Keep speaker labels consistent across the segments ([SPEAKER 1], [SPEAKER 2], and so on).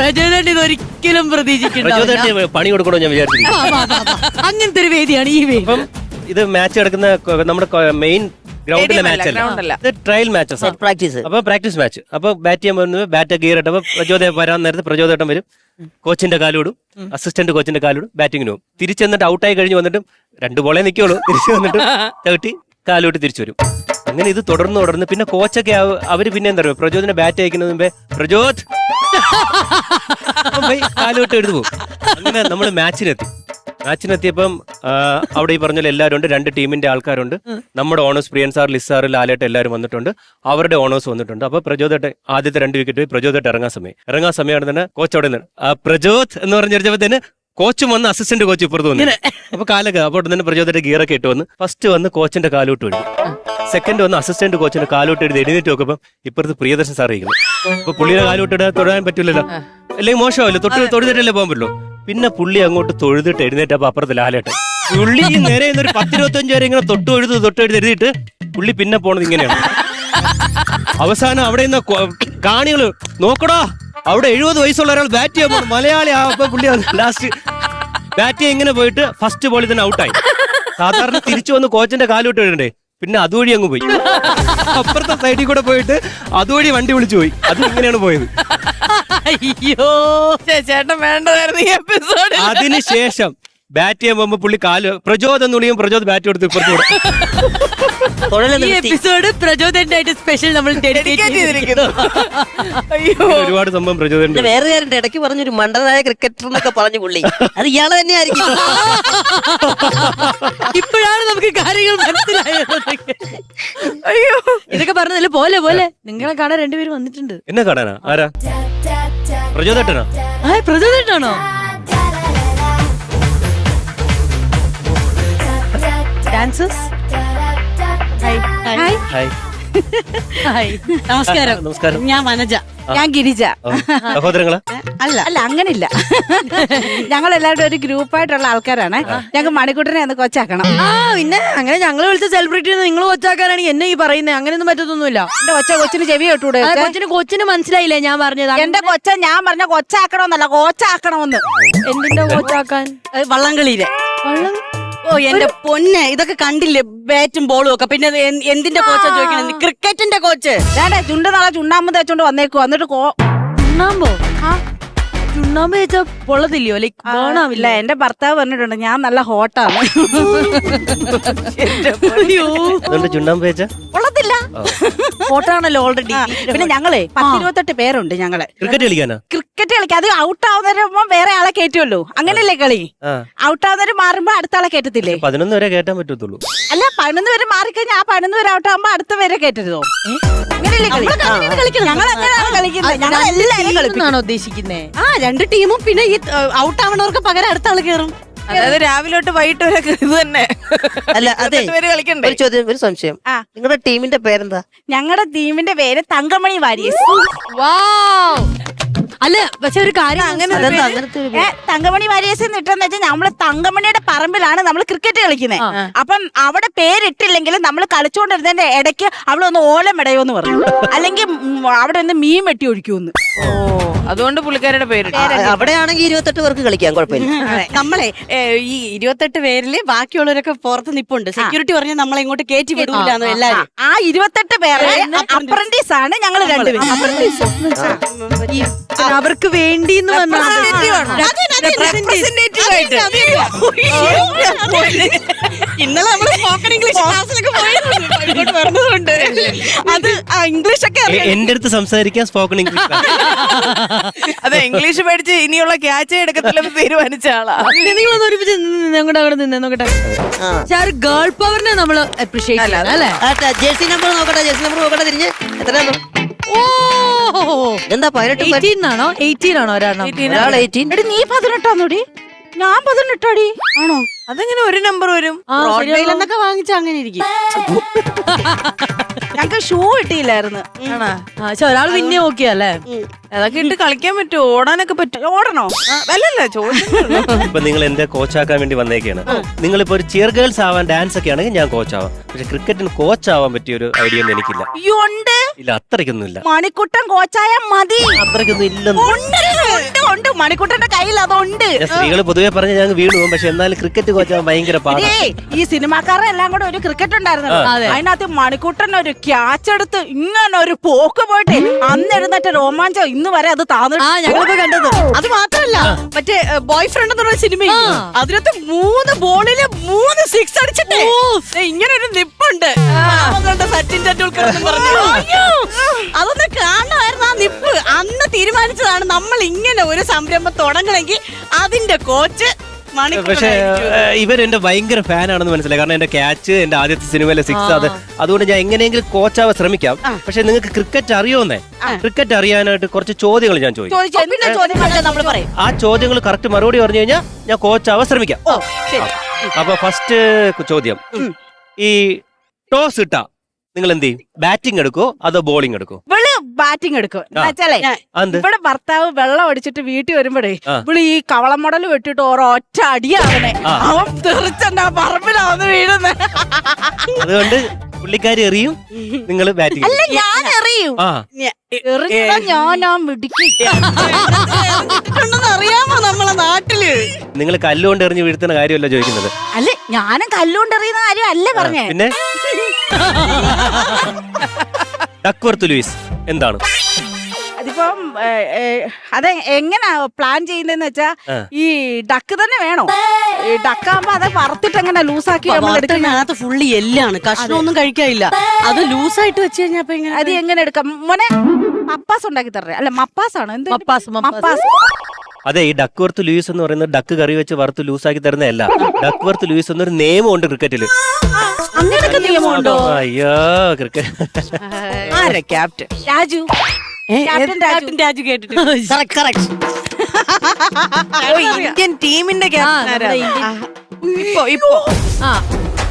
[SPEAKER 1] ഇതൊരിക്കലും പ്രതീക്ഷിക്കുന്നുണ്ടാവില്ല
[SPEAKER 2] പ്രചോദനത്തിന് പണി കൊടുക്കണോ ഞാൻ വിചാരിച്ചിരിക്കുന്നു.
[SPEAKER 1] ആ, വാ, വാ, വാ. അങ്ങനത്തെ ഒരു വേദിയാണ് ഈ വേദി.
[SPEAKER 2] അപ്പം ഇത് മാച്ച് നടക്കുന്ന കൊ- നമ്മുടെ മെയിൻ ഗ്രൗണ്ടിലെ
[SPEAKER 3] Stadium അല്ല,
[SPEAKER 2] മാച്ച്
[SPEAKER 3] ground അല്ല.
[SPEAKER 2] അല്ല. ഇത് ട്രയൽ മാച്ചസ്
[SPEAKER 4] പ്രാക്ടീസ്
[SPEAKER 2] അപ്പൊ പ്രാക്ടീസ് മാച്ച് അപ്പൊ ബാറ്റ് ചെയ്യാൻ പോകുന്നത് ബാറ്റ് ഗിയർ ഇട്ടപ്പോ പ്രചോദയം വരാൻ നേരത്തെ പ്രചോദനം വരും. കോച്ചിന്റെ കാലോടും അസിസ്റ്റന്റ് കോച്ചിന്റെ കാലോടും ബാറ്റിങ്ങിന് പോകും തിരിച്ചെന്നിട്ട് ഔട്ടായി കഴിഞ്ഞ് വന്നിട്ടും രണ്ട് ബോളേ നിൽക്കുള്ളൂ തിരിച്ചു വന്നിട്ട് ചവിട്ടി കാലോട്ട് തിരിച്ചു വരും. അങ്ങനെ ഇത് തുടർന്ന് തുടർന്ന് പിന്നെ കോച്ചൊക്കെ അവർ പിന്നെ എന്താ പറയുക പ്രചോദിനെ ബാറ്റ് അയക്കുന്നതിന് മുമ്പേ പ്രചോദ്! കാലോട്ട് എടുത്തു പോകും അങ്ങനെ നമ്മൾ മാച്ചിനെത്തി. മാച്ചിനെത്തിയപ്പം അവിടെ ഈ പറഞ്ഞ എല്ലാവരും ഉണ്ട് രണ്ട് ടീമിന്റെ ആൾക്കാരുണ്ട്. നമ്മുടെ owners Priyan sir Lis sir ലാലേട്ട് എല്ലാവരും വന്നിട്ടുണ്ട്. അവരുടെ ഓണേഴ്സ് വന്നിട്ടുണ്ട്. അപ്പൊ പ്രചോദട്ട് ആദ്യത്തെ രണ്ട് വിക്കറ്റ് പോയി പ്രചോദട്ട് ഇറങ്ങാൻ സമയം. ഇറങ്ങാൻ സമയമാണ് തന്നെ കോച്ച് അവിടെ നിന്ന് പ്രചോദ് എന്ന് പറഞ്ഞപ്പോഴത്തേന് കോച്ചും വന്ന് അസിസ്റ്റന്റ് കോച്ച് ഇപ്പുറത്ത് വന്നു. അപ്പൊ കാലൊക്കെ അപ്പോൾ തന്നെ പ്രചോദന്റെ ഗിയറൊക്കെ ഇട്ട് വന്ന് ഫസ്റ്റ് വന്ന് കോച്ചിന്റെ കാലോട്ട് എഴുതി സെക്കൻഡ് വന്ന് അസിസ്റ്റന്റ് കോച്ചിന്റെ കാലോട്ട് എഴുതി എഴുന്നേറ്റ് നോക്കുമ്പോൾ ഇപ്പുറത്ത് പ്രിയദർശൻ സാർ ഇരിക്കുന്നു. അപ്പൊ പുള്ളിയുടെ കാലോട്ട് ഇടാൻ തൊടാൻ പറ്റില്ലല്ലോ അല്ലെങ്കിൽ മോശമല്ലോ തൊട്ട് തൊഴുതിട്ടല്ലേ പോകാൻ പറ്റുള്ളൂ. പിന്നെ പുള്ളി അങ്ങോട്ട് തൊഴുതിട്ട് എഴുന്നേറ്റപ്പോ അപ്പുറത്ത് ലാലേട്ട് പുള്ളി നേരെ ഒരു പത്തിരുപത്തഞ്ചു വരെ ഇങ്ങനെ തൊട്ട് എഴുതി തൊട്ട് എഴുതി എഴുതിയിട്ട് പുള്ളി പിന്നെ പോണത് ഇങ്ങനെയാണ്. അവസാനം അവിടെ നിന്ന് കാണികൾ നോക്കടാ അവിടെ എഴുപത് വയസ്സുള്ള ഒരാൾ ബാറ്റ് ചെയ്യാൻ മലയാളി ആവുമ്പോ പുള്ളി ലാസ്റ്റ് ബാറ്റ് ചെയ്യാൻ ഇങ്ങനെ പോയിട്ട് ഫസ്റ്റ് ബോളിൽ തന്നെ ഔട്ടായി സാധാരണ തിരിച്ചു വന്ന് കോച്ചിന്റെ കാലോട്ട് ഇടണ്ടേ? പിന്നെ അതുവഴി അങ്ങ് പോയി. അപ്പുറത്തെ സൈഡിൽ കൂടെ പോയിട്ട് അതുവഴി വണ്ടി വിളിച്ചു പോയി. അത് ഇങ്ങനെയാണ് പോയത്.
[SPEAKER 1] അയ്യോ
[SPEAKER 3] ചേട്ടൻ വേണ്ടതായിരുന്നു ഈ എപ്പിസോഡ്
[SPEAKER 2] അതിനുശേഷം ബാറ്റ് ചെയ്യാൻ പോകുമ്പോ പുള്ളി കാൽ പ്രചോദ് എന്ന് വിളിക്കും പ്രചോദ് ബാറ്റ് കൊടുത്ത് ഇപ്പുറത്ത്
[SPEAKER 1] ഈ എപ്പിസോഡ് പ്രചോദനായിട്ട് സ്പെഷ്യൽ നമ്മൾ
[SPEAKER 3] ഡെഡിക്കേറ്റ് ചെയ്തിരിക്കുന്നു. അയ്യോ.
[SPEAKER 2] ഒരുപാട് സംഭവം പ്രചോദനം
[SPEAKER 4] വേറെ കാര്യം ഇടയ്ക്ക് പറഞ്ഞൊരു മണ്ടനായ ക്രിക്കറ്റർ എന്നൊക്കെ പറഞ്ഞു പുള്ളി. അത് ഇയാൾ തന്നെ ആയിരിക്കും
[SPEAKER 1] ഇപ്പോഴാണ് നമുക്ക് കാര്യങ്ങൾ മനസ്സിലായത്.
[SPEAKER 3] അയ്യോ.
[SPEAKER 1] ഇതൊക്കെ പറഞ്ഞതല്ലേ? പോലെ പോലെ. നിങ്ങളെ കാണാൻ രണ്ടുപേരും വന്നിട്ടുണ്ട്.
[SPEAKER 2] എന്നെ കാണാനാ? ആരാ? പ്രചോദേട്ടനാ?
[SPEAKER 1] ആ പ്രചോദനാണോ ഡാൻസേഴ്സ് ഹായ്
[SPEAKER 2] ഹായ്
[SPEAKER 1] ഹായ് നമസ്കാരം.
[SPEAKER 2] നമസ്കാരം.
[SPEAKER 5] ഞാൻ വനജ.
[SPEAKER 6] ഞാൻ ഗിരിജ.
[SPEAKER 2] ഓ,
[SPEAKER 5] അല്ല.
[SPEAKER 6] അല്ല അങ്ങനില്ല. ഞങ്ങൾ എല്ലാവരും ഒരു ഗ്രൂപ്പായിട്ടുള്ള ആൾക്കാരാണ്. ഞങ്ങൾക്ക് മണിക്കൂട്ടിനെ ഒന്ന് കൊച്ചാക്കണം.
[SPEAKER 1] ആ പിന്നെ അങ്ങനെ ഞങ്ങൾ വിളിച്ച സെലിബ്രിറ്റി നിങ്ങൾ കൊച്ചാക്കാനാണ് എന്നെ ഈ പറയുന്നത് അങ്ങനെയൊന്നും പറ്റത്തൊന്നുമില്ല.
[SPEAKER 6] എന്റെ കൊച്ച കൊച്ചിന് ചെവി കേട്ടൂടെ
[SPEAKER 1] കൊച്ചിന് കൊച്ചിന് മനസ്സിലായില്ലേ ഞാൻ പറഞ്ഞത്?
[SPEAKER 6] എന്റെ കൊച്ച ഞാൻ പറഞ്ഞ കൊച്ചാക്കണമെന്നല്ല കോച്ചാക്കണമെന്ന്.
[SPEAKER 1] എന്തിന്റെ കൊച്ചാക്കാൻ?
[SPEAKER 5] വള്ളംകളിയിലെ.
[SPEAKER 1] വള്ളം
[SPEAKER 5] ഓ എന്റെ പൊന്നെ. ഇതൊക്കെ കണ്ടില്ലേ? ബാറ്റും ബോളും ഒക്കെ. പിന്നെ എന്തിന്റെ കോച്ചാ ചോദിക്കണേ? ക്രിക്കറ്റിന്റെ കോച്ച്
[SPEAKER 6] വേണ്ടേ ചുണ്ട് നാളെ ചുണ്ണാമ്പ് തേച്ചോണ്ട് വന്നേക്കു എന്നിട്ട് കോ
[SPEAKER 1] ചുണ്ണാമ്പോ ചുണ്ണാമ്പ് വെച്ചാ പൊള്ളതില്ലയോ ലൈക്ക്
[SPEAKER 6] ഇല്ല
[SPEAKER 1] ബേണാവില്ല
[SPEAKER 6] എന്റെ ഭർത്താവ് പറഞ്ഞിട്ടുണ്ട് ഞാൻ നല്ല ഹോട്ടാണ്
[SPEAKER 2] ചുണ്ടാമ്പ് വെച്ച
[SPEAKER 1] ഫോട്ടാണല്ലോ ഓൾറെഡി
[SPEAKER 6] പിന്നെ ഞങ്ങളെ പത്തിരുപത്തെട്ട് പേരുണ്ട് ഞങ്ങൾ.
[SPEAKER 2] ക്രിക്കറ്റ് കളിക്കാനാ?
[SPEAKER 6] ക്രിക്കറ്റ് കളിക്കാൻ അത് ഔട്ട് ആവുന്നവരുമ്പോ വേറെ ആളെ കയറ്റുമല്ലോ അങ്ങനെയല്ലേ കളി? ഔട്ട് ആവുന്നവര് മാറുമ്പോ അടുത്ത ആളെ കയറ്റത്തില്ലേ
[SPEAKER 2] പതിനൊന്ന് വരെ കേട്ടാൻ പറ്റത്തുള്ളൂ.
[SPEAKER 6] അല്ല പതിനൊന്ന് വരെ മാറിക്കഴിഞ്ഞാൽ ആ പതിനൊന്ന് വരെ ഔട്ട് ആവുമ്പോ അടുത്ത പേരെ കയറ്റരുതോ ഞങ്ങൾ അങ്ങനെയാണ് കളിക്കുന്നത്. ഞങ്ങൾ എല്ലാവരും കളിപ്പിക്കും.
[SPEAKER 1] ഉദ്ദേശിക്കുന്നേ?
[SPEAKER 5] ആ രണ്ട് ടീമും പിന്നെ ഈ ഔട്ട് ആവണവർക്ക് പകരം അടുത്ത ആൾ കയറും
[SPEAKER 3] അതായത് രാവിലെ തൊട്ട് വൈകിട്ട് വരെ ഇത് തന്നെ.
[SPEAKER 4] അല്ല അതെ.
[SPEAKER 3] ഇരുപത്തെട്ട് പേര് കളിക്കണ്ടേ?
[SPEAKER 4] ഒരു ചോദ്യം ഒരു സംശയം.
[SPEAKER 6] ആ.
[SPEAKER 4] നിങ്ങളുടെ ടീമിന്റെ പേരെന്താ?
[SPEAKER 6] ഞങ്ങളുടെ ടീമിന്റെ പേര് തങ്കമണി വാരിയസ്
[SPEAKER 1] അല്ല പക്ഷെ ഒരു കാര്യം അങ്ങനെ
[SPEAKER 4] അതെന്താ അങ്ങനത്തെ ഒരു
[SPEAKER 6] ഏ, തങ്കമണി വാരിയേഴ്സ് എന്ന് ഇട്ടെന്ന് വെച്ചാൽ നമ്മൾ തങ്കമണിയുടെ പറമ്പിലാണ് നമ്മൾ ക്രിക്കറ്റ് കളിക്കുന്നത് അപ്പം അവിടെ പേരിട്ടില്ലെങ്കിലും നമ്മൾ കളിച്ചുകൊണ്ടിരുന്നതിന്റെ ഇടയ്ക്ക് അവിടെ ഒന്ന് ഓലം ഇടയോന്ന് പറഞ്ഞു. അല്ലെങ്കിൽ ഉം, അവിടെ ഒന്ന് മീൻ വെട്ടി ഒഴിക്കൂന്ന്.
[SPEAKER 3] ഓ. അതുകൊണ്ട് പുള്ളിക്കാരുടെ പേര്
[SPEAKER 4] അവിടെയാണെങ്കിൽ ഇരുപത്തെട്ട് പേർക്ക് കളിക്കാം കുഴപ്പമില്ല
[SPEAKER 5] നമ്മളെ ഈ ഇരുപത്തെട്ട് പേരിൽ ബാക്കിയുള്ളവരൊക്കെ പുറത്ത് നിപ്പുണ്ട് സെക്യൂരിറ്റി പറഞ്ഞ നമ്മളെ ഇങ്ങോട്ട് കയറ്റി വിടൂലെന്ന് എല്ലാരും
[SPEAKER 6] ആ ഇരുപത്തെട്ട് പേരെ അപ്രന്റീസ് ആണ് ഞങ്ങൾ രണ്ടുപേരും
[SPEAKER 1] അവർക്ക് വേണ്ടി എന്ന്
[SPEAKER 5] ഇന്നലെ നമ്മൾ സ്പോക്കൺ ഇംഗ്ലീഷ് ക്ലാസ്സിലൊക്കെ പോയിട്ടുണ്ട് പറഞ്ഞതുകൊണ്ട് അത് ഇംഗ്ലീഷ് ഒക്കെ
[SPEAKER 2] എന്റെ അടുത്ത് സംസാരിക്കാൻ സ്പോക്കൺ ഇംഗ്ലീഷ്
[SPEAKER 3] അതെ ഇംഗ്ലീഷ് പഠിച്ച് ഇനിയുള്ള ക്യാച്ച് എടുക്കത്തില്ലെന്ന് തീരുമാനിച്ച ആളാ.
[SPEAKER 1] നിങ്ങൾ ഒരുമിച്ച് ഞങ്ങളുടെ അവിടെ നിന്ന് നോക്കട്ടെ. പക്ഷെ ആ ഒരു ഗേൾ പവറിനെ നമ്മൾ അപ്രീഷിയേറ്റ് ചെയ്യണം അല്ലേ?
[SPEAKER 4] ജേഴ്സി നമ്പർ നോക്കട്ടെ ജേഴ്സി നമ്പർ നോക്കട്ടെ തിരിഞ്ഞ്. എത്രയാണോ
[SPEAKER 1] ഓ!
[SPEAKER 4] എന്താ പതിനെട്ട്
[SPEAKER 1] ആണോ? എയ്റ്റീൻ ആണോ
[SPEAKER 6] എടി നീ പതിനെട്ടാന്നോടി? ഞാൻ പതിനെട്ടടി ആണോ?
[SPEAKER 3] അതെങ്ങനെ ഒരു നമ്പർ വരും?
[SPEAKER 1] ആ, ശരിയാണല്ലോ.
[SPEAKER 5] എന്നൊക്കെ വാങ്ങിച്ച അങ്ങനെ ഇരിക്കും.
[SPEAKER 6] ഞങ്ങക്ക് ഷൂ കിട്ടിയില്ലായിരുന്നു.
[SPEAKER 3] ആണാ?
[SPEAKER 1] ആ, പക്ഷെ ഒരാൾ പിന്നെ നോക്കിയല്ലേ?
[SPEAKER 3] അതൊക്കെ ഇട്ട് കളിക്കാൻ പറ്റുമോ? ഓടാനൊക്കെ പറ്റും
[SPEAKER 6] ഓടണോ?
[SPEAKER 3] അല്ലല്ല ചോദിച്ചു
[SPEAKER 2] ഇപ്പൊ നിങ്ങൾ എന്റെ കോച്ചാക്കാൻ വേണ്ടി വന്നേക്കാണ്. നിങ്ങളിപ്പോ ഒരു ചിയർ ഗേൾസ് ആവാൻ ഡാൻസ് ഒക്കെ ആണെങ്കിൽ ഞാൻ കോച്ചാവാം പക്ഷെ ക്രിക്കറ്റിന് കോച്ചാവാൻ പറ്റിയ ഒരു ഐഡിയ ഒന്നും എനിക്കില്ല.
[SPEAKER 6] അയ്യോ ഉണ്ട്.
[SPEAKER 2] ഇല്ല അത്രയ്ക്കൊന്നും ഇല്ല
[SPEAKER 6] മണിക്കുട്ടൻ കോച്ചായ മതി.
[SPEAKER 2] അത്രയ്ക്കൊന്നും ഇല്ലെന്ന്.
[SPEAKER 6] ഉണ്ട്, ഉണ്ട്. മണിക്കുട്ടന്റെ കയ്യിൽ അതുണ്ട്.
[SPEAKER 2] സ്ത്രീകൾ പൊതുവെ പറഞ്ഞ ഞങ്ങൾ വീണു പോകും. പക്ഷെ എന്നാലും ക്രിക്കറ്റ് കോച്ചാൻ ഭയങ്കര
[SPEAKER 6] ഈ സിനിമാക്കാരെ എല്ലാം കൂടെ ഒരു ക്രിക്കറ്റ് ഉണ്ടായിരുന്നല്ലോ. അതിനകത്ത് മണിക്കുട്ടൻ ഒരു ക്യാച്ച് എടുത്ത് ഇങ്ങനെ ഒരു പോക്ക് പോയിട്ട് അന്ന് എഴുന്നേറ്റ രോമാഞ്ചം ഇന്ന് വരെ അത് താന്നു
[SPEAKER 1] ആ ഞങ്ങളിപ്പോ കണ്ടത്.
[SPEAKER 5] അത് മാത്രല്ല മറ്റേ ബോയ് ഫ്രണ്ട് എന്നുള്ള സിനിമ അതിനകത്ത് മൂന്ന് ബോളിൽ മൂന്ന് സിക്സ് അടിച്ചിട്ട്. ഇങ്ങനെ ഒരു നിപ്പുണ്ട്. സച്ചിൻ ടെണ്ടുൽക്കർ എന്ന് പറഞ്ഞു. അതൊന്ന് കാണണമായിരുന്നു ആ നിപ്പ്. അന്ന് തീരുമാനിച്ചതാണ് നമ്മൾ ഇങ്ങനെ ഒരു സംരംഭം തുടങ്ങണമെങ്കിൽ അതിന്റെ കോച്ച്
[SPEAKER 2] പക്ഷേ ഇവർ എന്റെ ഭയങ്കര ഫാനാണെന്ന് മനസ്സിലായി. കാരണം എന്റെ ക്യാച്ച് എന്റെ ആദ്യത്തെ സിനിമയിലെ സിക്സ് അത്. അതുകൊണ്ട് ഞാൻ എങ്ങനെയെങ്കിലും കോച്ചാവാൻ ശ്രമിക്കാം. പക്ഷെ നിങ്ങൾക്ക് ക്രിക്കറ്റ് അറിയോന്നേ? ക്രിക്കറ്റ് അറിയാനായിട്ട് കുറച്ച് ചോദ്യങ്ങൾ ഞാൻ ചോദിക്കും. ആ ചോദ്യങ്ങൾ കറക്റ്റ് മറുപടി പറഞ്ഞു കഴിഞ്ഞാൽ ഞാൻ കോച്ചാവാൻ ശ്രമിക്കാം. അപ്പൊ ഫസ്റ്റ് ചോദ്യം. ഈ ടോസ് ഇട്ട നിങ്ങൾ എന്ത് ചെയ്യും? ബാറ്റിംഗ് എടുക്കോ അതോ ബോളിംഗ് എടുക്കോ
[SPEAKER 6] ബാറ്റിംഗ് എടുക്കും. എന്നുവെച്ചാലേ ഇവിടെ ഭർത്താവ് വെള്ളം അടിച്ചിട്ട് വീട്ടിൽ വരുമ്പോഴേ ഇവിടെ ഈ കവളം മുടൽ വെട്ടിട്ട് ഓരോ ഒറ്റ അടിയാവണേ. അവൻ തെറിച്ചെന്നാ പറമ്പിലാവുന്ന വീഴുന്നത്
[SPEAKER 2] അതുകൊണ്ട് പുള്ളിക്കാരി എറിയും നിങ്ങൾ ബാറ്റിംഗ്
[SPEAKER 6] അല്ല ഞാൻ എറിയും. ഞാനാ
[SPEAKER 5] അറിയാമോ നമ്മളെ നാട്ടിൽ?
[SPEAKER 2] നിങ്ങൾ കല്ലുകൊണ്ട് എറിഞ്ഞ് വീഴ്ത്തുന്ന കാര്യമല്ല ചോദിക്കുന്നത്.
[SPEAKER 6] അല്ലെ ഞാനും കല്ലുകൊണ്ട് എറിയുന്ന കാര്യം അല്ലേ പറഞ്ഞേ.
[SPEAKER 2] പിന്നെ? ഡക്വർത്ത് ലൂയിസ് എന്താണ്?
[SPEAKER 6] അതിപ്പം അത് എങ്ങനാ പ്ലാൻ ചെയ്യുന്നതെന്ന് വെച്ചാ ഈ ഡക്ക് തന്നെ വേണോ? ഈ ഡക്കാകുമ്പോ അത് വറുത്തിട്ട് എങ്ങനെ ലൂസാക്കി നമ്മൾ എടുക്കുന്ന
[SPEAKER 5] വാർത്തനകത്ത് ഫുള്ളി എല്ലാണ്. കഷ്ണമൊന്നും കഴിക്കാനില്ല അത് ലൂസായിട്ട് വെച്ച് കഴിഞ്ഞാൽ
[SPEAKER 6] അത് എങ്ങനെ എടുക്കാം? മോനെ മപ്പാസ് ഉണ്ടാക്കി തരേ അല്ല മപ്പാസ് ആണ് എന്ത്
[SPEAKER 1] മപ്പാസ്, മപ്പാസ്.
[SPEAKER 2] അതെ ഈ ഡക്ക് വർത്ത് ലൂയിസ് എന്ന് പറയുന്നത് ഡക്ക് കറി വെച്ച് വറുത്ത് ലൂസാക്കി തരുന്നതല്ല ഡക്ക് വർത്ത് ലൂയിസ് എന്നൊരു നിയമമുണ്ട് ക്രിക്കറ്റിൽ
[SPEAKER 6] അങ്ങനെയൊക്കെ നിയമമുണ്ടോ?
[SPEAKER 2] അയ്യോ ക്രിക്കറ്റ്.
[SPEAKER 3] ആരാ ക്യാപ്റ്റൻ
[SPEAKER 6] രാജു. ക്യാപ്റ്റൻ രാജു.
[SPEAKER 5] രാജു കേട്ടിട്ട്
[SPEAKER 3] ഇന്ത്യൻ ടീമിന്റെ ക്യാപ്റ്റൻ ഇപ്പൊ ഇപ്പൊ.
[SPEAKER 1] ആ.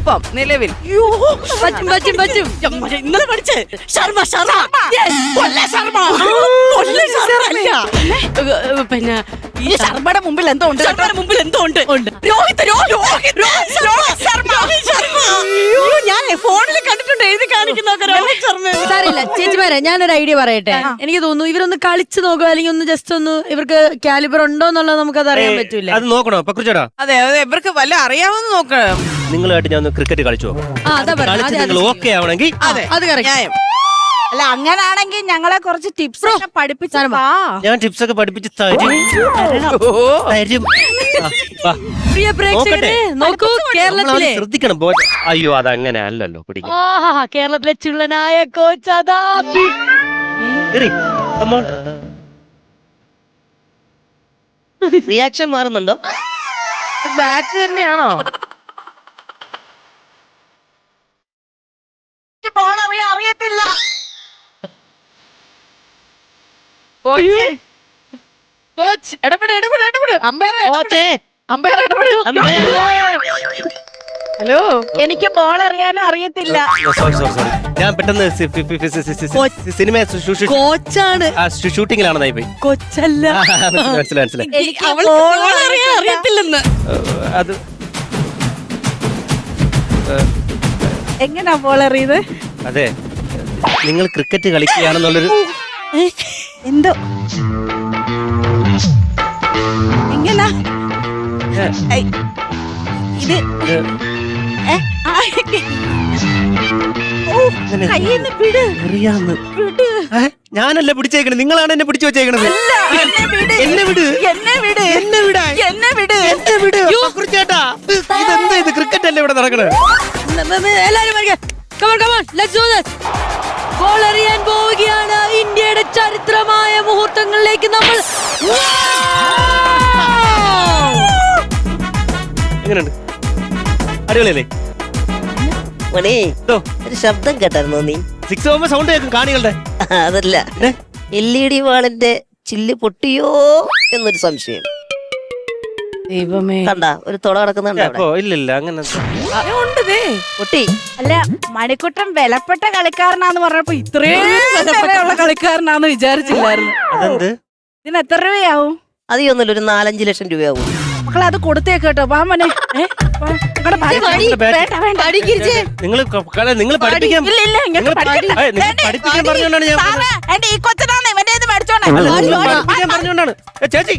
[SPEAKER 3] ഇപ്പം നിലവിൽ.
[SPEAKER 1] പറ്റും പറ്റും പറ്റും.
[SPEAKER 5] ഇന്നലെ പഠിച്ചേ. ശർമ്മ ശർമ്മ. കൊല്ല ശർമ്മ. കൊല്ല ശർമ്മ. പിന്നെ
[SPEAKER 6] ഈ ശർമ്മയുടെ മുമ്പിൽ എന്തോ ഉണ്ട്.
[SPEAKER 5] ശർമ്മയുടെ മുമ്പിൽ എന്തോ ഉണ്ട്. രോഹിത് രോഹിത് ശർമ്മ. ഞാൻ ഫോണിൽ കണ്ടിട്ടുണ്ട് എഴുതി കാണിക്കുന്നൊക്കെ രോഹിത് ശർമ്മ.
[SPEAKER 1] സാറില്ല ചേച്ചിമാരെ ഞാനൊരു ഐഡിയ പറയട്ടെ? എനിക്ക് തോന്നുന്നു ഇവരൊന്ന് കളിച്ചു നോക്കുക അല്ലെങ്കിൽ ഒന്ന് ജസ്റ്റ് ഒന്ന് ഇവർക്ക് കാലിബർ ഉണ്ടോ എന്നുള്ളത് നമുക്കത് അറിയാൻ പറ്റൂല
[SPEAKER 2] അത് നോക്കണോ? പക്രുച്ചേടാ
[SPEAKER 3] അതെ അതെ ഇവർക്ക് വല്ല അറിയാമെന്ന് നോക്കണം
[SPEAKER 2] നിങ്ങളുമായിട്ട് ഞാൻ ഒന്ന് ക്രിക്കറ്റ് കളിച്ചു നോക്കാം. നിങ്ങൾ. ഓക്കെ ആവണമെങ്കിൽ
[SPEAKER 3] അതെ. ന്യായം.
[SPEAKER 6] അല്ല അങ്ങനാണെങ്കിൽ ഞങ്ങളെ കുറച്ച് ടിപ്സ് പഠിപ്പിച്ചു
[SPEAKER 2] ഞാൻ ടിപ്സ് ഒക്കെ പഠിപ്പിച്ച് തരും. തരും. ആ, വാ.
[SPEAKER 1] പ്രിയ പ്രേക്ഷകരെ നോക്കൂ
[SPEAKER 2] നമ്മളത്
[SPEAKER 1] കേരളത്തിലെ
[SPEAKER 2] ശ്രദ്ധിക്കണം ബോ അയ്യോ അതങ്ങനെ അല്ലല്ലോ പിടിക്കും.
[SPEAKER 1] ആഹാ കേരളത്തിലെ ചുള്ളനായ കോച്ച് അതാ.
[SPEAKER 4] റിയാക്ഷൻ മാറുന്നുണ്ടോ?
[SPEAKER 3] ബാറ്റ് തന്നെയാണോ? ഇടപെടൂ ഹലോ.
[SPEAKER 6] എനിക്ക് ബോൾ അറിയാനും അറിയത്തില്ല
[SPEAKER 2] സോറി sorry. ഞാൻ പെട്ടെന്ന് സി- ഫി- ഫി- ഫി- സി- സി- സി- സിനിമ
[SPEAKER 1] കോച്ചാണ്.
[SPEAKER 2] ഷൂട്ടിങ്ങിലാണെന്നായി പോയി.
[SPEAKER 1] കൊച്ചല്ല.
[SPEAKER 2] മനസ്സിലായി മനസ്സിലായി
[SPEAKER 6] എനിക്ക്
[SPEAKER 5] അവൾക്ക്
[SPEAKER 6] ball
[SPEAKER 5] ball അറിയാൻ അറിയത്തില്ലെന്ന്
[SPEAKER 2] അത്
[SPEAKER 6] എങ്ങനാ ബോൾ അറിയത്
[SPEAKER 2] അതെ. നിങ്ങൾ ക്രിക്കറ്റ് കളിക്കുകയാണെന്നുള്ളൊരു
[SPEAKER 6] എന്തോ? എങ്ങനാ ഐ, ഇത് ഏ, ആ, ഓ, കയ്യിന്ന് വിട്
[SPEAKER 2] അറിയാന്ന്
[SPEAKER 6] വിട്
[SPEAKER 2] ഏ? ഞാനല്ല പിടിച്ചേക്കണത് നിങ്ങളാണ് എന്നെ പിടിച്ചു വെച്ചേക്കണത്
[SPEAKER 6] അല്ല, എന്നെ വിട്.
[SPEAKER 2] എന്നെ വിട്.
[SPEAKER 6] എന്നെ വിട്.
[SPEAKER 2] എന്നെ
[SPEAKER 6] എന്നെ വിട്.
[SPEAKER 2] എന്നെ വിട്. ചേട്ടാ ഇതെന്താ ഇത്? ക്രിക്കറ്റ് അല്ലേ ഇവിടെ നടക്കണത്
[SPEAKER 1] എല്ലാരും come on come on let's do this goal എറിയാൻ പോവുകയാണ്. ഇന്ത്യയുടെ ചരിത്രമായ മുഹൂർത്തങ്ങളിലേക്ക് നമ്മൾ
[SPEAKER 2] എങ്ങനെയുണ്ട്? അടിപൊളിയല്ലേ?
[SPEAKER 4] മണി
[SPEAKER 2] ഇതോ
[SPEAKER 4] ഒരു ശബ്ദം കേട്ടായിരുന്നോ നീ?
[SPEAKER 2] സിക്സ് ആവുമ്പോ സൗണ്ട് കേൾക്കും കാണികളുടെ.
[SPEAKER 4] അതല്ല? എൽ ഇ ഡി വാളിന്റെ ചില്ല് പൊട്ടിയോ എന്നൊരു സംശയം.
[SPEAKER 3] ദൈവമേ.
[SPEAKER 4] കണ്ട? ഒരു തുള കിടക്കുന്നുണ്ട് അവിടെ?
[SPEAKER 2] ഇല്ലില്ല അങ്ങനെ
[SPEAKER 4] പൊട്ടി.
[SPEAKER 6] അല്ല മണിക്കുട്ടൻ വിലപ്പെട്ട കളിക്കാരനാന്ന് പറഞ്ഞപ്പോ ഇത്രയും വിലപ്പെട്ട കളിക്കാരനാന്ന് വിചാരിച്ചില്ലായിരുന്നു.
[SPEAKER 2] അതെന്ത്?
[SPEAKER 6] ഇതിന് എത്ര രൂപയാവും?
[SPEAKER 4] അധികമൊന്നുമില്ല ഒരു നാലഞ്ച് ലക്ഷം രൂപയാവും.
[SPEAKER 6] മക്കളെ അത് കൊടുത്തേക്ക് കേട്ടോ. വാ മോനെ.
[SPEAKER 2] നിങ്ങൾ നിങ്ങൾ പഠിപ്പിക്കാൻ
[SPEAKER 6] ഇല്ല ഇല്ല
[SPEAKER 2] നിങ്ങൾ
[SPEAKER 6] പഠിക്കണ്ട.
[SPEAKER 2] ഏയ്, പഠിപ്പിക്കാൻ പറഞ്ഞുകൊണ്ടാണ് ഞാൻ ചേച്ചി